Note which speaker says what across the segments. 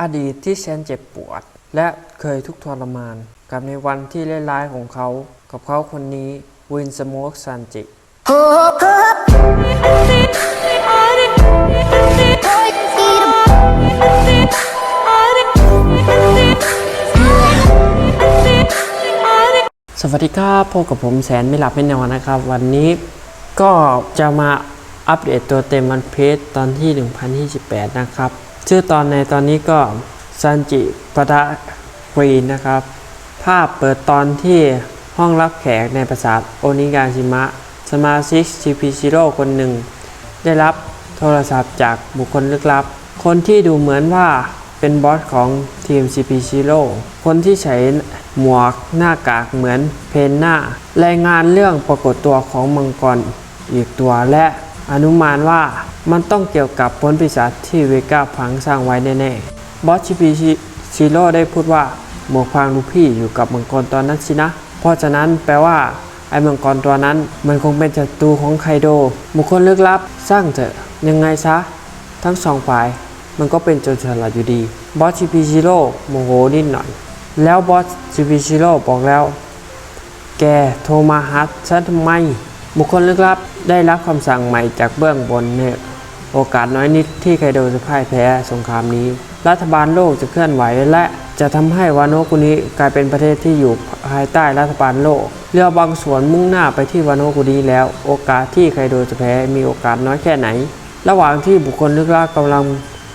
Speaker 1: อดีตที่แสนเจ็บปวด และเคยทุกทรมาน กับในวันที่ร้ายของเขา กับเขาคนนี้วินสโมกซันจิ สวัสดีครับพบกับผมแสนไม่หลับไม่นอนนะครับ วันนี้ก็จะมาอัปเดตตัวเต็มวันเพจตอนที่ 1028 นะครับ ชื่อตอนในตอนนี้ก็ซันจิปะทะกรีนนะครับ ภาพเปิดตอนที่ห้องรับแขกในปราสาทโอนิกาชิมะ สมาชิก CP 0คนหนึ่ง ได้รับโทรศัพท์จากบุคคลลึกลับ คนที่ดูเหมือนว่าเป็นบอสของทีม CP Zero คนที่ใช้หมวกหน้ากากเหมือนเพนหน้ารายงานเรื่องปรากฏตัวของมังกรอีกตัวและ อนุมานว่ามันต้องเกี่ยวกับพ้นปีศาจที่เวก้าพังสร้างไว้แน่ๆ บอส CP Zero ได้พูดว่าหมวกพรางลูกพี่อยู่กับมังกรตอนนั้นสินะ เพราะฉะนั้นแปลว่า ไอ้มังกรตัวนั้นมันคงเป็นศัตรูของไคโดบุคคลลึกลับสร้างเถอะยังไงซะ ทั้งสองฝ่ายมันก็เป็นโจรฉลาดอยู่ดี บอสชิพิชิโร่โมโหนิดหน่อย แล้วบอสชิพิชิโร่บอกแล้ว แกโทรมาหาฉันทำไม บุคคลลึกลับ ได้รับคำสั่งใหม่จากเบื้องบนเนี่ยโอกาสน้อยนิดที่ไคโดจะพ่ายแพ้สงครามนี้ รัฐบาลโลกจะเคลื่อนไหวและจะทำให้วานโนกุนิกลายเป็นประเทศที่อยู่ภายใต้รัฐบาลโลก เรือบางส่วนมุ่งหน้าไปที่วานโนกุนิแล้ว โอกาสที่ไคโดจะแพ้มีโอกาสน้อยแค่ไหน ระหว่างที่บุคคลลึกลับกำลัง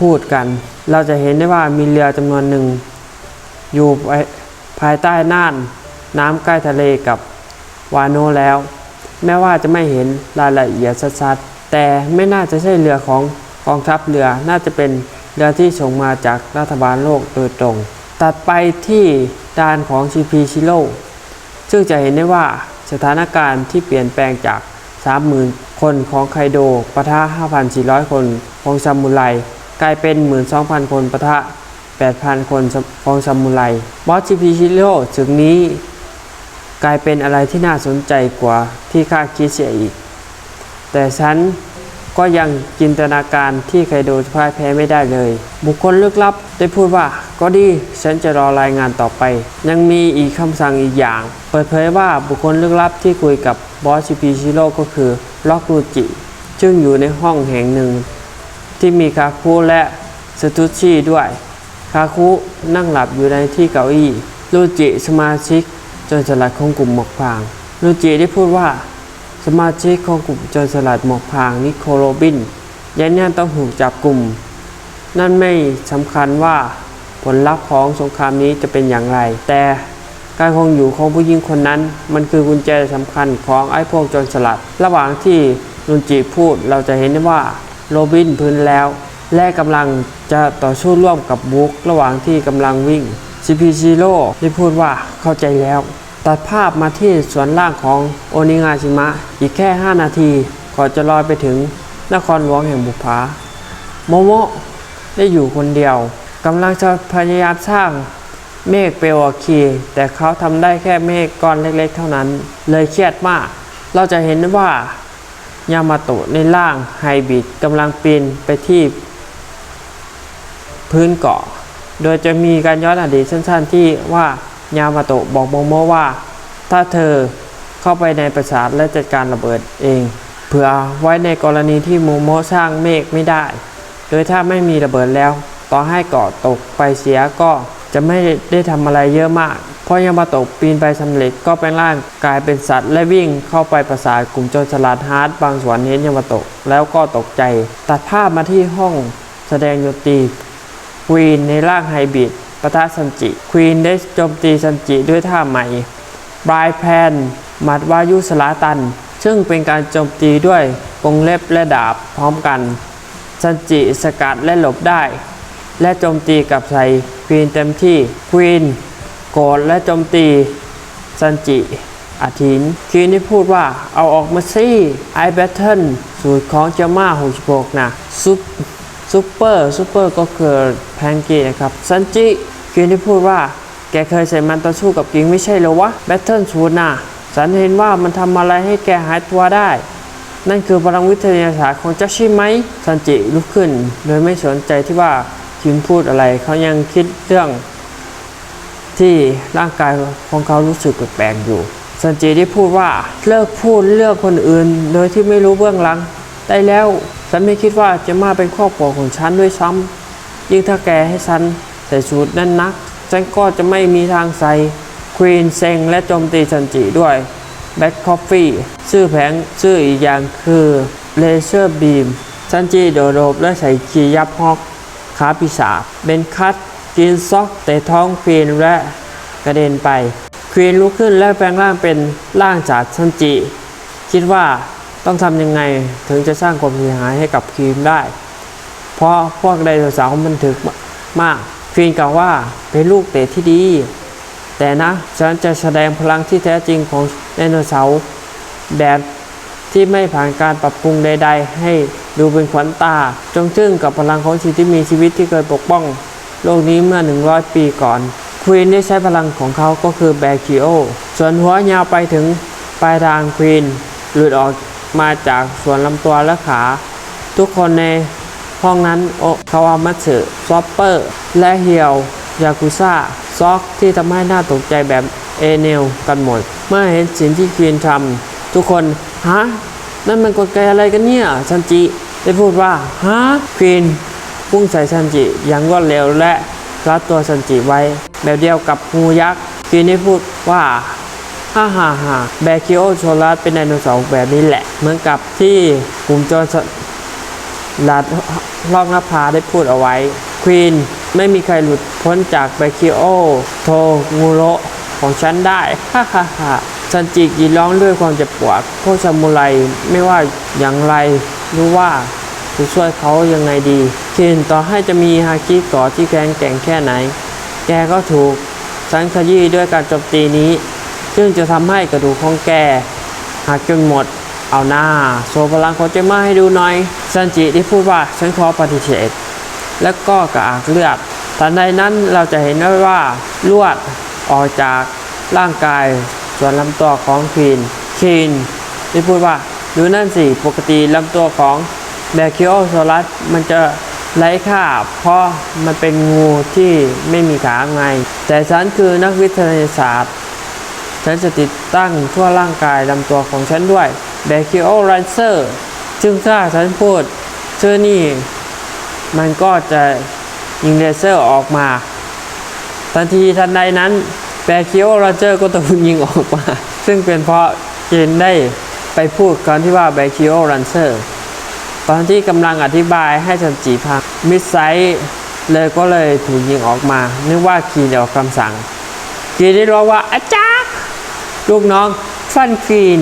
Speaker 1: พูดกัน เราจะเห็นได้ว่ามีเรือจำนวนหนึ่ง อยู่ภายใต้น่าน น้ำใกล้ทะเลกับวาโนแล้ว แม้ว่าจะไม่เห็นรายละเอียดชัดๆ แต่ไม่น่าจะใช่เรือของกองทัพเรือ น่าจะเป็นเรือที่ส่งมาจากรัฐบาลโลกโดยตรง ตัดไปที่ด่านของชีพีชิโร่ซึ่งจะเห็นได้ว่าสถานการณ์ที่เปลี่ยนแปลงจาก 30,000 คนของไคโดปะทะ 5,400 คนของซามูไรกลายเป็น 12,000 คนปะทะ 8,000 คนของซามูไรบอสชีพีชิโร่ถึงนี้ กลายเป็นอะไรที่น่าสนใจกว่าที่คาดคิดเสียอีก แต่ฉันก็ยังจินตนาการที่ไคโดจะพ่ายแพ้ไม่ได้เลย บุคคลลึกลับได้พูดว่าก็ดีฉันจะรอรายงานต่อไป ยังมีอีกคำสั่งอีกอย่าง เปิดเผยว่าบุคคลลึกลับที่คุยกับบอสชิปิชิโร่ก็คือล็อกรูจิซึ่งอยู่ในห้องแห่งหนึ่ง ที่มีคาคุและสตุชิด้วยคาคุนั่งหลับอยู่ในที่เก้าอี้รูจิสมาชิก จรสลัดของกลุ่มหมวกพรางรูจิได้พูดว่า สมาชิกของกลุ่มโจรสลัดหมวกพรางนิโคลโรบินยันยันต้องถูกจับกลุ่ม นั่นไม่สำคัญว่าผลลัพธ์ของสงครามนี้จะเป็นอย่างไร แต่การคงอยู่ของผู้หญิงคนนั้น มันคือกุญแจสำคัญของไอ้พวกโจรสลัด ระหว่างที่รุนจิพูดเราจะเห็นได้ว่าโรบินพื้นแล้ว และกำลังจะต่อสู้ร่วมกับบุ๊กระหว่างที่กำลังวิ่ง CP0 ได้พูดว่าเข้าใจแล้ว ตัดภาพมาที่ส่วนล่างของโอนิงาชิมะ อีกแค่ 5 นาทีก่อนจะลอยไปถึงนครหลวงแห่งบุพาโมโมะได้อยู่คนเดียวกำลังจะพยายามสร้างเมฆเปลวอคีแต่เขาทำได้แค่เมฆก้อนเล็กๆ เท่านั้น เลยเครียดมาก เราจะเห็นว่ายามาโตะในร่างไฮบิดกำลังปีนไปที่พื้นเกาะ โดยจะมีการย้อนอดีตสั้นๆ ที่ว่ายามาโตะบอกโมโมว่า ถ้าเธอเข้าไปในปราสาทและจัดการระเบิดเอง เผื่อไว้ในกรณีที่โมโมสร้างเมฆไม่ได้ โดยถ้าไม่มีระเบิดแล้ว ต่อให้เกาะตกไปเสียก็จะไม่ได้ทำอะไรเยอะมาก เพราะยามาโตะปีนไปสำเร็จก็เป็นร่างกลายเป็นสัตว์ และวิ่งเข้าไปประสาทกลุ่มโจรสลัดฮาร์ดบางส่วนเห็นยามาโตะแล้วก็ตกใจ ตัดภาพมาที่ห้องแสดงดนตรี ควีนในร่างไฮบริดปะทะซันจิควีนได้โจมตีซันจิด้วยท่าใหม่บรายแพนหมัดวายุสลาตัน ซึ่งเป็นการโจมตีด้วยกรงเล็บและดาบพร้อมกันซันจิสกัดและหลบได้ และโจมตีกับใส่ควีนเต็มที่ควีนโกรธและโจมตีซันจิอาทินควีนได้พูดว่าเอาออกมาสิไอแบทเทิลสูตรของเจ้าม่า66นะซุป ซูเปอร์ซูเปอร์ก็คือแพนเกตนะครับซันจิควีนได้พูดว่า แกเคยใส่มันต่อสู้กับกิงไม่ใช่หรอวะแบทเทิลสูตรนะฉันเห็นว่ามันทำอะไรให้แกหายตัวได้ นั่นคือพลังวิทยาศาสตร์ของเจ้าใช่ไหมซันจิลุกขึ้น โดยไม่สนใจที่ว่าคิมพูดอะไรเขายังคิดเรื่อง ที่ร่างกายของเขารู้สึกแปลกๆอยู่ซันจิได้พูดว่าเลิกพูดเรื่องคนอื่น โดยที่ไม่รู้เบื้องหลัง ได้แล้ว ฉันไม่คิดว่าจะมาเป็นครอบครัวของฉันด้วยซ้ำยิ่งถ้าแกให้ฉันใส่ชุดนั่นนัก ฉันก็จะไม่มีทางใส่ควีนเซงและโจมตีซันจิด้วยแบ็คคอฟฟี่ชื่อแผงชื่ออีกอย่างคือเลเซอร์บีมซันจิโดดโลบและใส่กียับฮอกขาปีศาจเบนคัตกินซอกแต่ท้องควีนและกระเด็นไป ควีนลุกขึ้นและแปลงร่างเป็นร่างจากซันจิ คิดว่า ต้องทำยังไงถึงจะสร้างความเสียหายให้กับควีนได้ เพราะพวกไดโนเสาร์มันถึกมากควีนกล่าวว่าเป็นลูกเตะที่ดี แต่นะฉันจะแสดงพลังที่แท้จริงของไดโนเสาร์แบบที่ไม่ผ่านการปรับปรุงใด ๆ ให้ดูเป็นขวัญตา จงทึ่งกับพลังของสิ่งที่มีชีวิตที่เคยปกป้อง โลกนี้เมื่อ 100 ปีก่อนควีนได้ใช้พลังของเขาก็คือแบคิโอส่วนหัวยาวไปถึงปลายทางควีนหลุดออก มาจากส่วนลำตัวและขา ทุกคนในห้องนั้นโอคาวามัตสึซอปเปอร์ และเฮียวยากุซ่าซอกที่ทำให้หน้าตกใจแบบเอเนลกันหมด เมื่อเห็นสิ่งที่ควีนทำทุกคน ฮะ นั่นมันกลไกอะไรกันเนี่ยซันจิ ได้พูดว่า ฮะ ควีนพุ่งใส่ซันจิอย่างรวดเร็วและรัดตัวซันจิไว้ แบบเดียวกับงูยักษ์ควีนได้พูดว่า ฮ่าฮ่าฮ่าแบคิโอโชลัสเป็นไดโนเสาร์แบบนี้แหละ เหมือนกับที่กลุ่มโจรสลัดลอกนภาได้พูดเอาไว้ ควีนไม่มีใครหลุดพ้นจากแบคิโอโทงูโรของฉันได้ ฮ่าฮ่าฮ่าซันจิกรีร้องด้วยความเจ็บปวดพวกซามูไรไม่ว่าอย่างไรรู้ว่าจะช่วยเขายังไงดีเคนต่อให้จะมีฮาคิกาะที่แข็งแกร่งแค่ไหน แกก็ถูกสันขยี้ด้วยการโจมตีนี้ ซึ่งจะทำให้กระดูกของแกหักจนหมด เอาหน้าโซพลังของเจมมาให้ดูหน่อย ซันจิได้พูดว่าฉันขอปฏิเสธ แล้วก็กระอักเลือดทันใดนั้นเราจะเห็นได้ว่าลวดออกจากร่างกายส่วนลำตัวของควีนคีนได้พูดว่าดูนั่นสิ ปกติลำตัวของแบคิโอโซลัสมันจะไร้ค่าเพราะมันเป็นงูที่ไม่มีขาไง แต่ฉันคือนักวิทยาศาสตร์ ฉันจะติดตั้งทั่วร่างกายลำตัวของฉันด้วยแบคิโอไรเซอร์ซึ่งถ้าฉันพูดเชื่อนี่ มันก็จะยิงเลเซอร์ออกมา ทันทีทันใดนั้นแบคิโอโรเจอร์ก็ต้องยิงออกมา ซึ่งเป็นเพราะเจนได้ไปพูดก่อนที่ว่าแบคิโอรันเซอร์ตอนที่กำลังอธิบายให้จันจีพังมิสไซเลยก็เลยถูกยิงออกมานึกว่าคีนออกคำสั่งคีนได้ร้องว่าอา ลูกน้องฟันคีน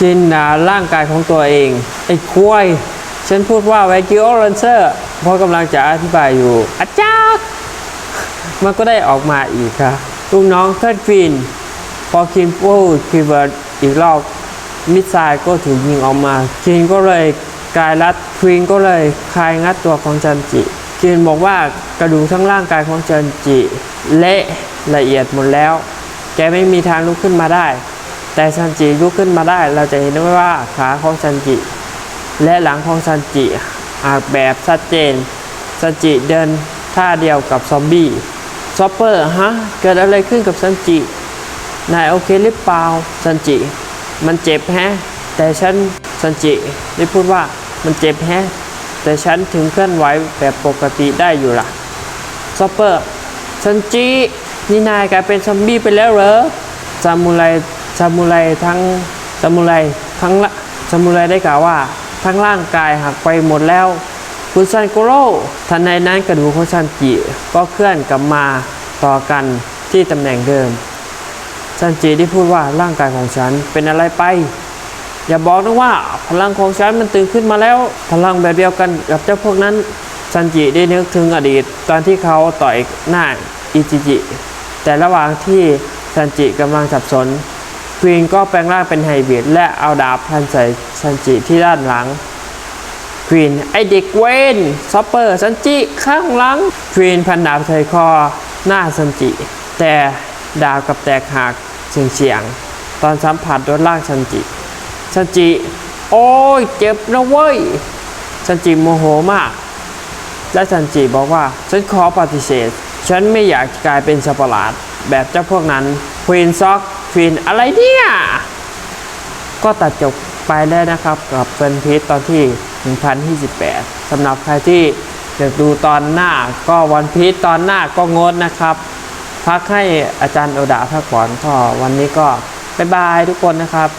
Speaker 1: จินด่าร่างกายของตัวเองไอ้ควายฉันพูดว่าแบคิโอรันเซอร์พราะกำลังจะอธิบายอยู่อาจารย์มันก็ได้ออกมาอีกครับลูกน้องเทิดควีนพอคินพูดคีย์เวิร์ดอีกรอบมิสไซล์ก็ถูกยิงออกมาคินก็เลยกายรัดควีนก็เลยคลายงัดตัวของจันจิคินบอกว่ากระดูกทั้งร่างกายของจันจิ เละละเอียดหมดแล้ว แกไม่มีทางลุกขึ้นมาได้ แต่ซันจิลุกขึ้นมาได้ เราจะเห็นได้ว่าขาของซันจิ และหลังของซันจิอาจแบบชัดเจนซันจิเดินท่าเดียวกับซอมบี้ซอปเปอร์ฮะเกิดอะไรขึ้นกับซันจินายโอเคหรือเปล่าซันจิ มันเจ็บแฮะ แต่ฉันซันจิได้พูดว่ามันเจ็บแฮะ แต่ฉันถึงเคลื่อนไหวแบบปกติได้อยู่ล่ะซอปเปอร์ซันจิ นี่นายกลายเป็นซอมบี้ไปแล้วเหรอซามูไรซามูไรทั้งซามูไรทั้งละซามูไรได้กล่าวว่า ทั้งร่างกายหักไปหมดแล้วคุณซันโกโร่ทันในนั้นกระดูกของซันจิก็เคลื่อนกลับมาต่อกันที่ตำแหน่งเดิมซันจิได้พูดว่าร่างกายของฉันเป็นอะไรไป อย่าบอกนะว่าพลังของฉันมันตื่นขึ้นมาแล้ว พลังแบบเดียวกันกับเจ้าพวกนั้นซันจิได้นึกถึงอดีตตอนที่เขาต่อยหน้าอิจิจิ แต่ระหว่างที่ซันจิกำลังสับสนควีนก็แปลงร่างเป็นไฮบริดและเอาดาบพันใส่ซันจิที่ด้านหลังควีนไอเด็กเวนซอปเปอร์ซันจิข้างหลังควีนพันดาบใส่คอหน้าซันจิ แต่ดาบกับแตกหักเฉียงเฉียงตอนสัมผัสโดนล่างซันจิซันจิ โอ้ยเจ็บนะเว้ยซันจิโมโหมาก และซันจิบอกว่า ฉันขอปฏิเสธ ฉันไม่อยากกลายเป็นสัปหลาด แบบเจ้าพวกนั้นควีนซ็อกควีนอะไรเนี่ย ก็ตัดจบไปแล้วนะครับกับเฟนพีทตอนที่ 1028สำหรับใครที่อยากดูตอนหน้าก็วันพีทตอนหน้าก็งดนะครับ พักให้อาจารย์โอดาพักผ่อนก็วันนี้ก็บ๊ายบายทุกคนนะครับ